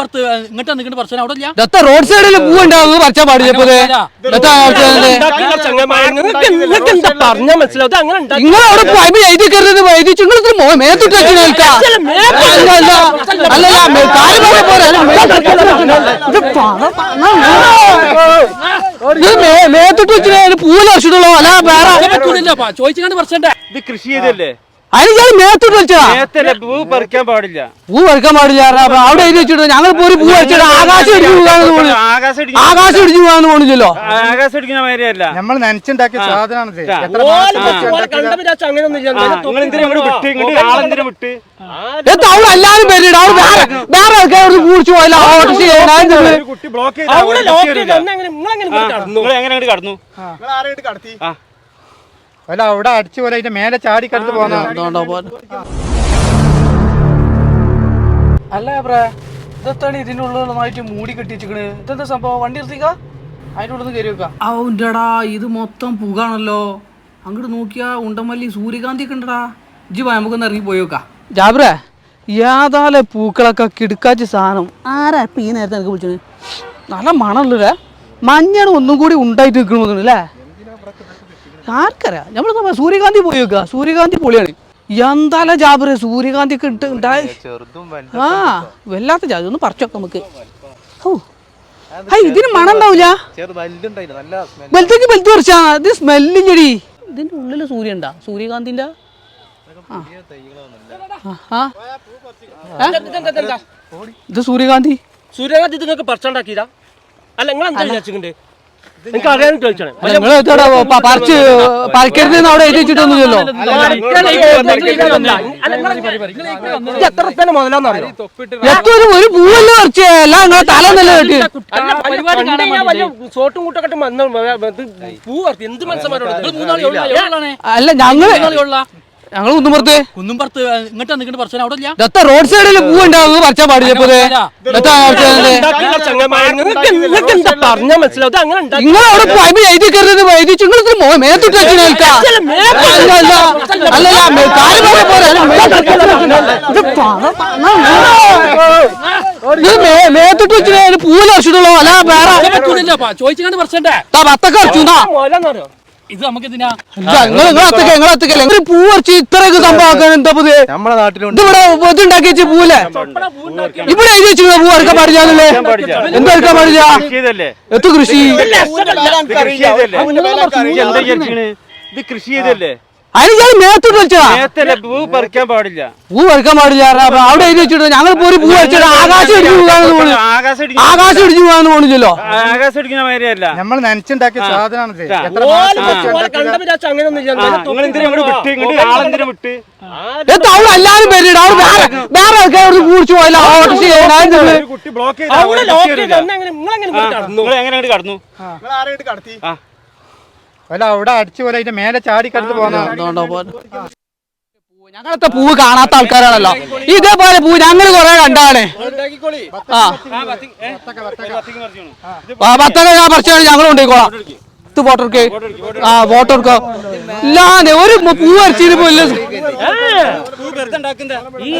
ഇപ്പുറത്ത് ഇങ്ങോട്ട് നിൽക്കുന്ന പ്രശ്നം അവിടെ ഇല്ല ദത്ത റോഡ് സൈഡിൽ പൂവുണ്ടാവും പറിച്ചാ പാടില്ല പറഞ്ഞാ മനസ്സിലാവും? നിങ്ങൾ അവിടെ പോയി എഴുതി കയറുന്നത് എഴുതി നിങ്ങൾ മേത്തിട്ട് വെച്ച് നിൽക്കാം അല്ല മേത്തിട്ട് വേറെ പറ്റൂല ചോദിച്ചാണ്ട് പ്രശ്നം ഇത് കൃഷി ചെയ്തല്ലേ അതിന് ഞാൻ മേത്തിട്ട് വെച്ചാ നേരത്തെ പൂ പറിക്കാൻ പാടില്ല. പൂ പറിക്കാൻ പാടില്ല അപ്പൊ അവിടെ എഴുതി വെച്ചിട്ട് ഞങ്ങൾ പോയി പൂ പറിച്ചിട്ട് ആകാശം ഇടിച്ചു പോകാന്ന് തോന്നുന്നു. ആകാശം ഇടിച്ചു പോകാന്ന് തോന്നില്ലല്ലോ ആകാശം ഇടിക്കുന്ന മാതിരിയല്ല. നമ്മൾ നനച്ചുണ്ടാക്കിയ സാധനമാണ് അവിടെ എല്ലാരും പേരിട്ട് അവിടെ വേറെ വേറെ ആൾക്കാർ കുടിച്ചു പോയല്ലോ ഒരു കുട്ടി ബ്ലോക്ക് കടന്നു? നിങ്ങൾ എങ്ങനെ അങ്ങോട്ട് കടന്നു ആ അല്ല അവിടെ അടിച്ചു പോലെ അതിന്റെ മേലെ ചാടിക്കടുത്ത് പോകുന്ന അല്ല ബ്രേ ഇതെത്താണ് ഇതിന്റെ ഉള്ളിലായിട്ട് മൂടി കെട്ടിച്ചിക്കണ് ഇതെന്താ സംഭവം? വണ്ടി നിർത്തിക്ക കയറി വെക്കാം. ഔണ്ടടാ ഇത് മൊത്തം പുകാണല്ലോ അങ്ങോട്ട് നോക്കിയാ ഉണ്ടമല്ലി സൂര്യകാന്തി കണ്ടടാ ഉണ്ടടാ. ഇജ്ജ് വാ, നമുക്കൊന്ന് ഇറങ്ങി പോയി വെക്കാം ജാബ്രേ യാതാലെ പൂക്കളൊക്കെ കിടുക്കാച്ച സാധനം? ആരാ ഇപ്പൊ ഈ നേരത്തെ എനിക്ക് വിളിച്ചത്? നല്ല മണമല്ലേ മഞ്ഞാണ് ഒന്നും കൂടി ഉണ്ടായിട്ട് നിൽക്കണമെന്ന് അല്ലേ? ആർക്കറിയാം നമ്മൾ സൂര്യകാന്തി പോയി വെക്കുക സൂര്യകാന്തി പൊളിയാണ്. എന്തായാലും ജാബറ് സൂര്യകാന്തി ഒക്കെ ഇട്ട് ഉണ്ടായി ആ വല്ലാത്ത ജാതി. ഒന്ന് പറിച്ചു വെക്കാം നമുക്ക് ഓ ഹൈ. ഇതിന് മണം ഉണ്ടാവില്ല വലുതേക്ക് വലുത്ത് പറിച്ചാ ഇത് സ്മെല്ലില്ലടി ഇതിന്റെ ഉള്ളിൽ സൂര്യ ഉണ്ടാ സൂര്യകാന്തിന്റെ? ഇത് സൂര്യകാന്തി? സൂര്യകാന്തി നിങ്ങൾക്ക് പറിച്ചുണ്ടാക്കിയതാ. അല്ല നിങ്ങൾ എന്താ വിചാരിച്ചിട്ടുണ്ട് നിങ്ങൾക്ക് അറിയാൻ ചോദിച്ചാണ്. നിങ്ങൾ പറിച്ച് പറിക്കരുത് അവിടെ എഴുതി വെച്ചിട്ടൊന്നുമില്ലല്ലോ എത്ര റുപ്യാണ് മുതലാന്ന് അറിയോ എത്ര ഒരു- ഒരു പൂവല്ലേ പറിച്ചേ നിങ്ങളെ തല നല്ല കെട്ടി. കൂട്ടൊക്കെ പൂ പറിച്ചു എന്ത് മനസ്സന്മാരോട് അല്ല ഞങ്ങൾ ഉള്ള ഞങ്ങൾ കുന്നുംപുറത്ത്. കുന്നുംപുറത്ത് ഇങ്ങോട്ട് നിൽക്കുന്ന പ്രശ്നം അവിടെ ഇല്ല ദത്ത റോഡ് സൈഡിൽ പറിച്ചാ പാടില്ല മനസ്സിലാവും. ഇത് അങ്ങനെ ഉണ്ടാക്കി നിങ്ങൾ അവിടെ പോയി എഴുതി കയറുന്നത് എഴുതി നിങ്ങൾ മേത്തിട്ട് വെച്ച് നിൽക്കാം അല്ല മേത്തിട്ട് പൂവിൽ വേറെ. ചോദിച്ചു ചോദിച്ചാണ്ട് പ്രശ്നം ദാ ബത്തൊക്കെ ഇത് നമുക്ക് ഇതിനാ ഒരു പൂ പറിച്ച് ഇത്രയൊക്കെ സംഭവമാക്കാൻ എന്താ പുതിയ? നമ്മുടെ നാട്ടിലുണ്ട്. ഇതിവിടെ ഇതുണ്ടാക്കി വെച്ച പൂവല്ലേ? ഇവിടെ എഴുതി വെച്ചിരുന്ന പൂ അറക്കാൻ പാടില്ലാന്നല്ലേ എന്താ അറക്കാൻ പാടില്ല? എത്തു കൃഷി. ഇത് കൃഷി ചെയ്തല്ലേ? അതിന് മേത്തോട്ട് നേരത്തെ പൂ പറിക്കാൻ പാടില്ല. പൂ പറിക്കാൻ പാടില്ല. അവിടെ എഴുതി വെച്ചിട്ട് ഞങ്ങൾ പോയി പൂ പറിച്ചിട്ട് ആകാശം ഇടിച്ചു പോകാന്ന് തോന്നുന്നു ആകാശം ഇടിച്ചു പോകാന്ന് പോണില്ലല്ലോ. ആകാശം ഇടിക്കുന്ന മാതിരിയല്ല. നമ്മൾ നനച്ചുണ്ടാക്കിയ സാധനമാണ് അവിടെ എല്ലാരും പേരിട്ട് അവൾ വേറെ വേറെ ആൾക്കാർ കുടിച്ചു പോയില്ല ഓട്ടോ ഒരു കുട്ടി ബ്ലോക്ക് ചെയ്തു നിങ്ങളെങ്ങനെ കടന്നു? നിങ്ങൾ എങ്ങനെ അങ്ങോട്ട് കടന്നു ആ. അല്ല അവിടെ അടിച്ചു പോലെ അതിന്റെ മേലെ ചാടി കടത്ത് പോന്ന. ഞങ്ങളത്തെ പൂവ് കാണാത്ത ആൾക്കാരാണല്ലോ. ഇതേപോലെ പൂ ഞങ്ങൾ കുറെ കണ്ടാണ്. ആ. ആ, പത്തൊക്കെ പറിച്ചാണ്. ഞങ്ങൾ കൊണ്ടുപോയിക്കോളാം ഇത് വോട്ടർക്ക് ആ വോട്ടർക്ക് ഇല്ലാതെ ഒരു പൂ അരച്ചിട്ട് പോയില്ല ഈ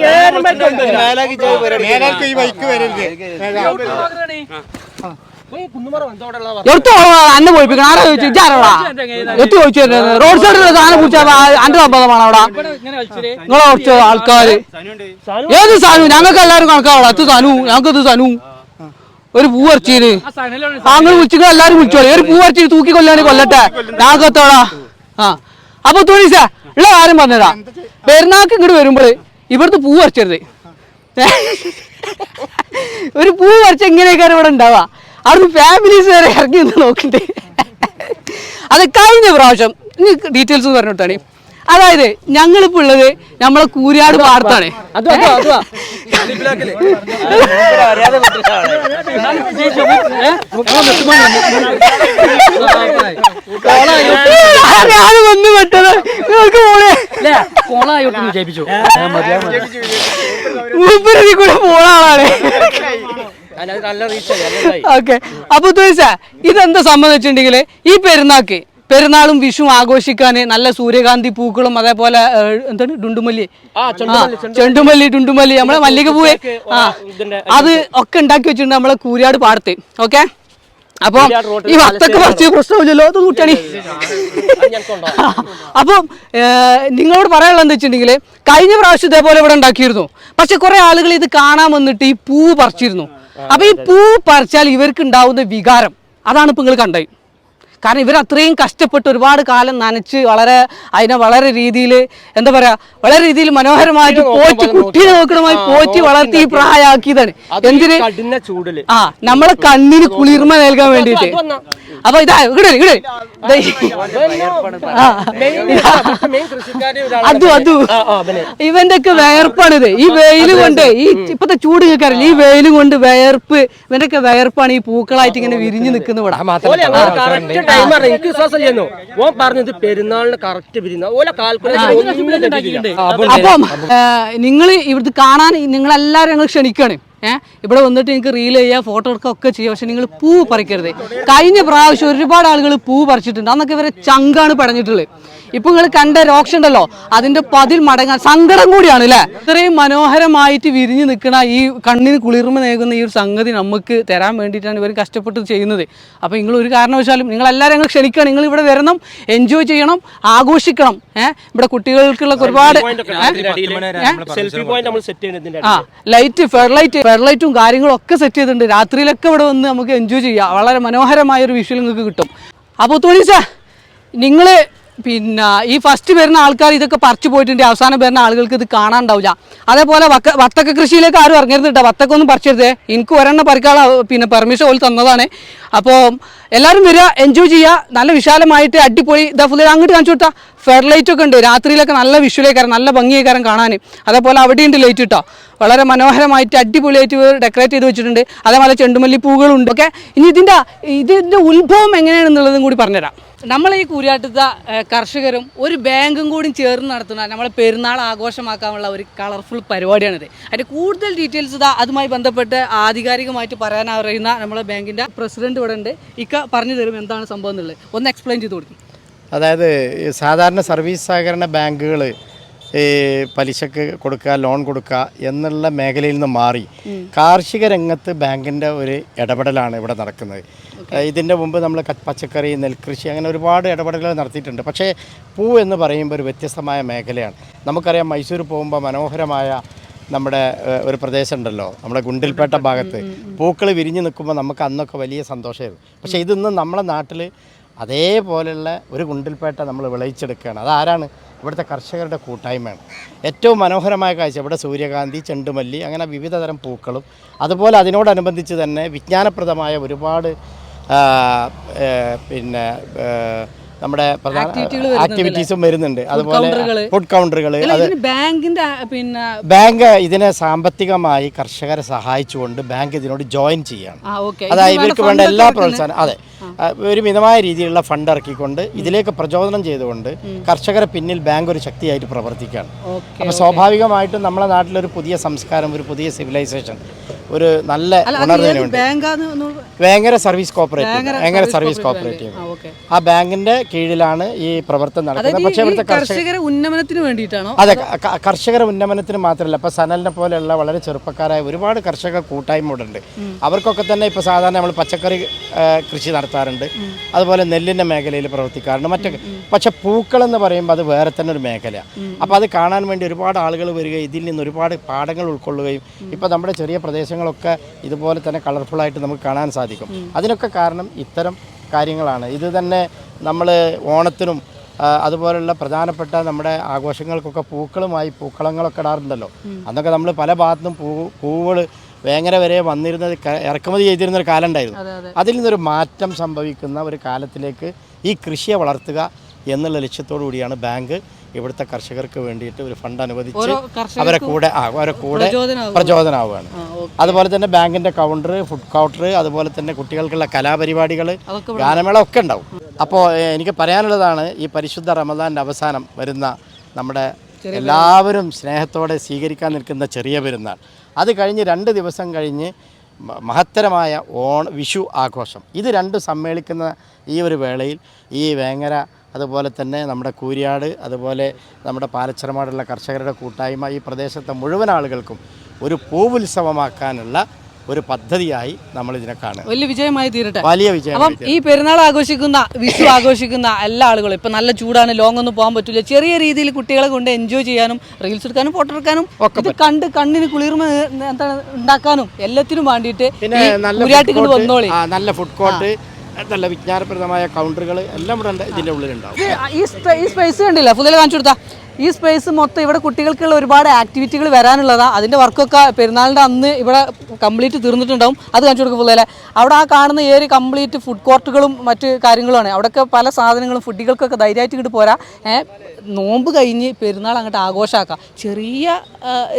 വരരുത്. എടുത്തു അന്നെ പോയിപ്പിക്കണം. ആരാ ചോദിച്ചു? ഇജാരാടാ എത്തി ചോദിച്ചു റോഡ് സൈഡിൽ സാധനം കുടിച്ചാ അന്റെ സംഭവമാണ് അവിടെ. നിങ്ങളെ കുറച്ച് ആൾക്കാര്. ഏത് സാനു? ഞങ്ങൾക്ക് എല്ലാവരും കണക്കാവണം എത്ത് സാനു. ഞങ്ങൾക്ക് ഇത് സാനു. ഒരു പൂ സനലാണ് അങ്ങനെ വിളിച്ചു എല്ലാരും വിളിച്ചോളി. ഒരു പൂ അരച്ചി തൂക്കി കൊല്ലാണ് കൊല്ലട്ടെ. ഞങ്ങൾക്ക് എത്തോടാ ആ. അപ്പൊ തുണീസ ഉള്ള കാര്യം പറഞ്ഞതാ. പെരുന്നാൾക്ക് ഇങ്ങോട്ട് വരുമ്പോൾ ഇവിടുത്തെ പൂ അരച്ചരുത് ഒരു പൂ വരച്ച എങ്ങനെയൊക്കെ ഇവിടെ ഉണ്ടാവുക അവിടുന്ന് ഫാമിലീസ് വരെ ഇറങ്ങി നിന്ന് നോക്കണ്ടേ അത് കഴിഞ്ഞ പ്രാവശ്യം ഇനി ഡീറ്റെയിൽസ് പറഞ്ഞു കൊടുത്താണ് അതായത് ഞങ്ങളിപ്പോ ഉള്ളത് നമ്മളെ കൂരിയാട് പാടത്താണ്. ഞാൻ വന്ന് പെട്ടത്. നിങ്ങൾക്ക് മൂപ്പരതി കൂടെ പോണ ഓക്കെ. അപ്പൊ തുസ ഇതെന്താ സംബന്ധിച്ചിട്ടുണ്ടെങ്കിൽ ഈ പെരുന്നാക്ക് പെരുന്നാളും വിഷുവും ആഘോഷിക്കാൻ നല്ല സൂര്യകാന്തി പൂക്കളും അതേപോലെ എന്താണ്? ഡുണ്ടുമല്ലി. ചെണ്ടുമല്ലി ഡുണ്ടുമല്ലി നമ്മളെ മല്ലിക പൂവ്. ആ അത് ഒക്കെ ഉണ്ടാക്കി വെച്ചിട്ടുണ്ട് നമ്മളെ കൂരിയാട് പാടത്ത്. ഓക്കെ? അപ്പൊ ഈ വത്തൊക്കെ പറിച്ച് പ്രശ്നമില്ലല്ലോ അത് കൂട്ടണി. അപ്പം നിങ്ങളോട് പറയാനുള്ളത് എന്താ വെച്ചിട്ടുണ്ടെങ്കിൽ കഴിഞ്ഞ പ്രാവശ്യം ഇതേപോലെ ഇവിടെ ഉണ്ടാക്കിയിരുന്നു. പക്ഷെ കുറെ ആളുകൾ ഇത് കാണാൻ വന്നിട്ട് ഈ പൂവ് പറിച്ചിരുന്നു. അപ്പൊ ഈ പൂ പറിച്ചാൽ ഇവർക്ക് ഉണ്ടാവുന്ന വികാരം അതാണ് ഇപ്പൊ നിങ്ങൾ കണ്ടത്. കാരണം ഇവർ അത്രയും കഷ്ടപ്പെട്ട് ഒരുപാട് കാലം നനച്ച് വളരെ അതിനെ വളരെ രീതിയിൽ എന്താ പറയാ വളരെ രീതിയിൽ മനോഹരമായിട്ട് പോറ്റി കുട്ടിയെ നോക്കണമായി പോറ്റി വളർത്തി ഈ പ്രായമാക്കിയതാണ്. എന്തിന്? ആ നമ്മളെ കണ്ണിന് കുളിർമ നൽകാൻ വേണ്ടിയിട്ട്. അപ്പൊ ഇതാ ഇവിടെ ഇവിടെ അതു അതു ഇവന്റെ ഒക്കെ വിയർപ്പാണിത് ഈ വെയിൽ കൊണ്ട് ഈ ഇപ്പത്തെ ചൂട് കേൾക്കാറില്ല? ഈ വെയിൽ കൊണ്ട് വേർപ്പ് ഇവന്റെ ഒക്കെ വേർപ്പാണ് ഈ പൂക്കളായിട്ട് ഇങ്ങനെ വിരിഞ്ഞു നിൽക്കുന്ന ഇവിടെ. ടൈം പറഞ്ഞു എനിക്ക് വിശ്വാസം ചെയ്യുന്നു ഓൻ പറഞ്ഞത് പെരുന്നാളിന് കറക്റ്റ് പിരിയുന്ന ഓലെ കാൽക്കുലേഷൻ അപ്പം നിങ്ങൾ ഇവിടുത്തെ കാണാൻ നിങ്ങളെല്ലാവരും ഞങ്ങൾ ക്ഷണിക്കാണ്. ഏഹ് ഇവിടെ വന്നിട്ട് നിങ്ങൾക്ക് റീൽ ചെയ്യുക ഫോട്ടോ എടുക്കുക ഒക്കെ ചെയ്യുക പക്ഷെ നിങ്ങൾ പൂ പറിക്കരുത്. കഴിഞ്ഞ പ്രാവശ്യം ഒരുപാട് ആളുകൾ പൂ പറിച്ചിട്ടുണ്ട്. അന്നൊക്കെ ഇവരെ ചങ്കാണ് പടഞ്ഞിട്ടുള്ളത്. ഇപ്പൊ നിങ്ങൾ കണ്ട രോക്ഷം ഉണ്ടല്ലോ അതിന്റെ പതിൽ മടങ്ങാൻ സങ്കടം കൂടിയാണ് അല്ലേ? ഇത്രയും മനോഹരമായിട്ട് വിരിഞ്ഞു നിൽക്കുന്ന ഈ കണ്ണിന് കുളിർമ നേകുന്ന ഈ ഒരു സംഗതി നമുക്ക് തരാൻ വേണ്ടിയിട്ടാണ് ഇവർ കഷ്ടപ്പെട്ട് ചെയ്യുന്നത്. അപ്പൊ നിങ്ങൾ ഒരു കാരണവശാലും നിങ്ങൾ എല്ലാവരും ഞങ്ങൾ ക്ഷണിക്കണം നിങ്ങൾ ഇവിടെ വരണം എൻജോയ് ചെയ്യണം ആഘോഷിക്കണം. ഏഹ് ഇവിടെ കുട്ടികൾക്കുള്ള ഒരുപാട് സെൽഫി പോയിന്റ് നമ്മൾ സെറ്റ് ചെയ്യുന്നതിന്റെ ആ ലൈറ്റ് ഫെഡ്ലൈറ്റും കാര്യങ്ങളും ഒക്കെ സെറ്റ് ചെയ്തിട്ടുണ്ട്. രാത്രിയിലൊക്കെ ഇവിടെ വന്ന് നമുക്ക് എൻജോയ് ചെയ്യാം. വളരെ മനോഹരമായ ഒരു വിഷ്വൽ നിങ്ങൾക്ക് കിട്ടും. അപ്പോൾ തോണീസ നിങ്ങൾ പിന്നെ ഈ ഫസ്റ്റ് വരുന്ന ആൾക്കാർ ഇതൊക്കെ പറിച്ചു പോയിട്ടുണ്ട്. അവസാനം വരുന്ന ആളുകൾക്ക് ഇത് കാണാണ്ടാവില്ല. അതേപോലെ വക്ക വത്തക്ക കൃഷിയിലേക്ക് ആരും ഇറങ്ങരുത് കേട്ടോ വത്തക്ക പറിച്ചരുതേ. എനിക്ക് ഒരെണ്ണം പറിക്കാനുള്ള പിന്നെ പെർമിഷൻ പോലും തന്നതാണ്. അപ്പോൾ എല്ലാവരും വരിക എൻജോയ് ചെയ്യുക. നല്ല വിശാലമായിട്ട് അടിപൊളി ഇതാ ഫുള്ള് അങ്ങോട്ട് കാണിച്ചു കൊടുത്താൽ ഫെയർലൈറ്റ് ഒക്കെ ഉണ്ട്. രാത്രിയിലൊക്കെ നല്ല വിഷ്വലേക്കാരം നല്ല ഭംഗിയേക്കാരം കാണാൻ. അതേപോലെ അവിടെയുണ്ട് ലൈറ്റ് കിട്ടോ വളരെ മനോഹരമായിട്ട് അടിപൊളിയായിട്ട് ഡെക്കറേറ്റ് ചെയ്ത് വെച്ചിട്ടുണ്ട്. അതേപോലെ ചെണ്ടുമല്ലി പൂകളുണ്ട് ഓക്കെ? ഇനി ഇതിന്റെ ഇതിന്റെ ഉത്ഭവം എങ്ങനെയാണെന്നുള്ളതും കൂടി പറഞ്ഞുതരാം. നമ്മൾ ഈ കൂരിയാട്ടത്തെ കർഷകരും ഒരു ബാങ്കും കൂടി ചേർന്ന് നടത്തുന്ന നമ്മളെ പെരുന്നാൾ ആഘോഷമാക്കാനുള്ള ഒരു കളർഫുൾ പരിപാടിയാണിത്. അതിന്റെ കൂടുതൽ ഡീറ്റെയിൽസ് ഇതാ അതുമായി ബന്ധപ്പെട്ട് ആധികാരികമായിട്ട് പറയാൻ അറിയുന്ന നമ്മളെ ബാങ്കിന്റെ പ്രസിഡന്റ് ഇവിടെ ഉണ്ട്. ഇക്ക പറഞ്ഞു തരും എന്താണ് സംഭവം എന്നുള്ളത്. ഒന്ന് എക്സ്പ്ലെയിൻ ചെയ്ത് കൊടുക്കും. അതായത് സാധാരണ സർവീസ് സഹകരണ ബാങ്കുകൾ പലിശക്ക് കൊടുക്കുക ലോൺ കൊടുക്കുക എന്നുള്ള മേഖലയിൽ നിന്ന് മാറി കാർഷിക രംഗത്ത് ബാങ്കിന്റെ ഒരു ഇടപെടലാണ് ഇവിടെ നടക്കുന്നത്. ഇതിന്റെ മുമ്പ് നമ്മൾ പച്ചക്കറി നെൽകൃഷി അങ്ങനെ ഒരുപാട് ഇടപെടലുകൾ നടത്തിയിട്ടുണ്ട്. പക്ഷേ പൂ എന്ന് പറയുമ്പോൾ ഒരു വ്യത്യസ്തമായ മേഖലയാണ്. നമുക്കറിയാം മൈസൂർ പോകുമ്പോൾ മനോഹരമായ നമ്മുടെ ഒരു പ്രദേശം ഉണ്ടല്ലോ നമ്മുടെ ഗുണ്ടിൽപേട്ട ഭാഗത്ത്. പൂക്കൾ വിരിഞ്ഞു നിൽക്കുമ്പോൾ നമുക്ക് അന്നൊക്കെ വലിയ സന്തോഷമായിരുന്നു. പക്ഷേ ഇതിന്ന് നമ്മുടെ നാട്ടിൽ അതേപോലെയുള്ള ഒരു ഗുണ്ടിൽപേട്ട നമ്മൾ വിളയിച്ചെടുക്കുകയാണ്. അതാരാണ്? ഇവിടുത്തെ കർഷകരുടെ കൂട്ടായ്മയാണ്. ഏറ്റവും മനോഹരമായ കാഴ്ച ഇവിടെ സൂര്യകാന്തി ചെണ്ടുമല്ലി അങ്ങനെ വിവിധ തരം പൂക്കളും അതുപോലെ അതിനോടനുബന്ധിച്ച് തന്നെ വിജ്ഞാനപ്രദമായ ഒരുപാട് പിന്നെ നമ്മുടെ പ്രധാന ആക്ടിവിറ്റീസും വരുന്നുണ്ട്. അതുപോലെ ഫുഡ് കൗണ്ടറുകൾ ബാങ്കിന്റെ പിന്നെ ബാങ്ക് ഇതിനെ സാമ്പത്തികമായി കർഷകരെ സഹായിച്ചുകൊണ്ട് ബാങ്ക് ഇതിനോട് ജോയിൻ ചെയ്യാണ്. അതായത് ഇവർക്ക് വേണ്ട എല്ലാ പ്രോത്സാഹനം അതെ. ഒരു മിതമായ രീതിയിലുള്ള ഫണ്ട് ഇറക്കിക്കൊണ്ട് ഇതിലേക്ക് പ്രചോദനം ചെയ്തുകൊണ്ട് കർഷകരെ പിന്നിൽ ബാങ്ക് ഒരു ശക്തിയായിട്ട് പ്രവർത്തിക്കുകയാണ്. അപ്പൊ അപ്പോൾ സ്വാഭാവികമായിട്ടും നമ്മുടെ നാട്ടിലൊരു പുതിയ സംസ്കാരം ഒരു പുതിയ സിവിലൈസേഷൻ ഒരു നല്ല ഉണർവിനുണ്ട് Vengara service cooperative. Vengara service cooperative ആ ബാങ്കിന്റെ കീഴിലാണ് ഈ പ്രവർത്തനം നടക്കുന്നത്. പക്ഷേ ഇവിടുത്തെ കർഷക കർഷകരെ ഉന്നമനത്തിന് വേണ്ടിയിട്ടാണോ? അതെ കർഷകരെ ഉന്നമനത്തിന് മാത്രമല്ല ഇപ്പൊ സനലിനെ പോലെയുള്ള വളരെ ചെറുപ്പക്കാരായ ഒരുപാട് കർഷക കൂട്ടായ്മ ഉണ്ട് അവർക്കൊക്കെ തന്നെ ഇപ്പൊ സാധാരണ നമ്മൾ പച്ചക്കറി കൃഷി നടത്താറുണ്ട്. അതുപോലെ നെല്ലിന്റെ മേഖലയിൽ പ്രവർത്തിക്കാറുണ്ട്. മറ്റു പക്ഷെ പൂക്കൾ എന്ന് പറയുമ്പോൾ അത് വേറെ തന്നെ ഒരു മേഖലയാണ് അപ്പോൾ അത് കാണാൻ വേണ്ടി ഒരുപാട് ആളുകൾ വരികയും ഇതിൽ നിന്ന് ഒരുപാട് പാഠങ്ങൾ ഉൾക്കൊള്ളുകയും ഇപ്പോൾ നമ്മുടെ ചെറിയ പ്രദേശങ്ങളൊക്കെ ഇതുപോലെ തന്നെ കളർഫുൾ ആയിട്ട് നമുക്ക് കാണാൻ സാധിക്കും. അതിനൊക്കെ കാരണം ഇത്തരം കാര്യങ്ങളാണ്. ഇത് തന്നെ നമ്മൾ ഓണത്തിനും അതുപോലെയുള്ള അതുപോലുള്ള പ്രധാനപ്പെട്ട നമ്മുടെ ആഘോഷങ്ങൾക്കൊക്കെ പൂക്കളുമായി പൂക്കളങ്ങളൊക്കെ ഇടാറുണ്ടല്ലോ. അന്നൊക്കെ നമ്മൾ പല ഭാഗത്തും പൂ പൂവുകൾ വേങ്ങര വരെ വന്നിരുന്നത് ഇറക്കുമതി ചെയ്തിരുന്ന ഒരു കാലം ഉണ്ടായിരുന്നു അതെ അതെ. അതിൽ നിന്നൊരു മാറ്റം സംഭവിക്കുന്ന ഒരു കാലത്തിലേക്ക് ഈ കൃഷിയെ വളർത്തുക എന്നുള്ള ലക്ഷ്യത്തോടു കൂടിയാണ് ബാങ്ക്. ഇവിടുത്തെ കർഷകർക്ക് വേണ്ടിയിട്ട് ഒരു ഫണ്ട് അനുവദിച്ച് അവരെ കൂടെ അവരെ കൂടെ. പ്രചോദനമാവുകയാണ് അതുപോലെ തന്നെ ബാങ്കിന്റെ കൗണ്ടർ ഫുഡ് കൗണ്ടർ അതുപോലെ തന്നെ കുട്ടികൾക്കുള്ള കലാപരിപാടികൾ ഗാനമേള ഒക്കെ ഉണ്ടാവും. അപ്പോൾ എനിക്ക് പറയാനുള്ളതാണ് ഈ പരിശുദ്ധ റമദാന്റെ അവസാനം വരുന്ന നമ്മുടെ എല്ലാവരും സ്നേഹത്തോടെ സ്വീകരിക്കാൻ നിൽക്കുന്ന ചെറിയ പെരുന്നാൾ. അത് കഴിഞ്ഞ് രണ്ട് ദിവസം കഴിഞ്ഞ് മഹത്തരമായ ഓണ വിഷു ആഘോഷം. ഇത് രണ്ടും സമ്മേളിക്കുന്ന ഈ ഒരു വേളയിൽ ഈ വേങ്ങര അതുപോലെ തന്നെ നമ്മുടെ കൂരിയാട് അതുപോലെ നമ്മുടെ പാലച്ചിറമാടുള്ള കർഷകരുടെ കൂട്ടായ്മ ഈ പ്രദേശത്തെ മുഴുവൻ ആളുകൾക്കും ഒരു പൂവുത്സവമാക്കാനുള്ള ഒരു പദ്ധതിയായി നമ്മൾ ഇതിനെ കാണുക. വലിയ വിജയമായി തീരട്ടെ. വലിയ വിജയം അപ്പം ഈ പെരുന്നാൾ ആഘോഷിക്കുന്ന വിഷു ആഘോഷിക്കുന്ന എല്ലാ ആളുകളും ഇപ്പം നല്ല ചൂടാണ് ലോങ് ഒന്നും പോകാൻ പറ്റില്ല ചെറിയ രീതിയിൽ കുട്ടികളെ കൊണ്ട് എൻജോയ് ചെയ്യാനും റീൽസ് എടുക്കാനും ഫോട്ടോ എടുക്കാനും ഇത് കണ്ട് കണ്ണിന് കുളിർമ എന്താണ് ഉണ്ടാക്കാനും എല്ലാത്തിനും വേണ്ടിയിട്ട് നല്ല ഫുഡ് കോർട്ട് നല്ല വിജ്ഞാനപ്രദമായ കൗണ്ടറുകൾ എല്ലാം ഇവിടെ ഇതിന്റെ ഉള്ളിലുണ്ടാവും. ഈ ഈ സ്പേസ് കണ്ടില്ല? ഫുതല കാണിച്ചു കൊടുത്താൽ ഈ സ്പേസ് മൊത്തം ഇവിടെ കുട്ടികൾക്കുള്ള ഒരുപാട് ആക്ടിവിറ്റികൾ വരാനുള്ളതാണ് അതിന്റെ വർക്കൊക്കെ പെരുന്നാളിന്റെ അന്ന് ഇവിടെ കംപ്ലീറ്റ് തീർന്നിട്ടുണ്ടാവും. അത് കാണിച്ചു കൊടുക്കും ഫുതല അവിടെ ആ കാണുന്ന ഏരിയ കംപ്ലീറ്റ് ഫുഡ് കോർട്ടുകളും മറ്റ് കാര്യങ്ങളുമാണ്. അവിടെയൊക്കെ പല സാധനങ്ങളും ഫുഡികൾക്കൊക്കെ ധൈര്യമായിട്ട് ഇങ്ങോട്ട് പോരാ. നോമ്പ് കഴിഞ്ഞ് പെരുന്നാൾ അങ്ങോട്ട് ആഘോഷമാക്കാം ചെറിയ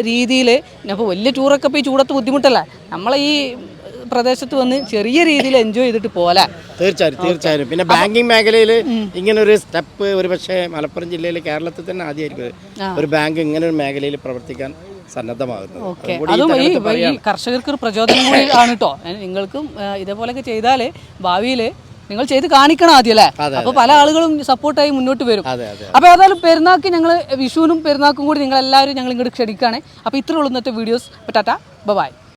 രീതിയിൽ അപ്പോൾ വലിയ ടൂറൊക്കെ ഇപ്പോൾ ഈ ചൂടത്ത് ബുദ്ധിമുട്ടല്ല? നമ്മളെ ഈ പ്രദേശത്ത് വന്ന് ചെറിയ രീതിയിൽ എൻജോയ് ചെയ്തിട്ട് പോലെ തീർച്ചയായും തീർച്ചയായും. പിന്നെ ബാങ്കിങ് മേഖലയിൽ ഇങ്ങനെ ഒരു സ്റ്റെപ്പ് ഒരു പക്ഷേ മലപ്പുറം ജില്ലയിൽ കേരളത്തിൽ തന്നെ ആദ്യമായിരിക്കും ഒരു ബാങ്ക് ഇങ്ങനെ ഒരു മേഖലയിൽ പ്രവർത്തിക്കാൻ സന്നദ്ധമാകുന്നത്. ഈ അതും ഈ ഈ കർഷകർക്ക് ഒരു പ്രചോദനം കൂടി ആണ് കേട്ടോ നിങ്ങൾക്കും ഇതേപോലെയൊക്കെ ചെയ്താൽ ഭാവിയിൽ നിങ്ങൾ ചെയ്ത് കാണിക്കണം ആദ്യം അല്ലേ അപ്പൊ പല ആളുകളും സപ്പോർട്ടായി മുന്നോട്ട് വരും. അപ്പൊ ഏതായാലും പെരുന്നാൾക്ക് ഞങ്ങൾ വിഷുവിനും പെരുന്നാക്കും കൂടി നിങ്ങൾ എല്ലാവരും ഞങ്ങൾ ഇങ്ങോട്ട് ക്ഷണിക്കുകയാണ്. അപ്പൊ ഇത്രയുള്ള ഇന്നത്തെ വീഡിയോസ് ടാറ്റ ബൈ.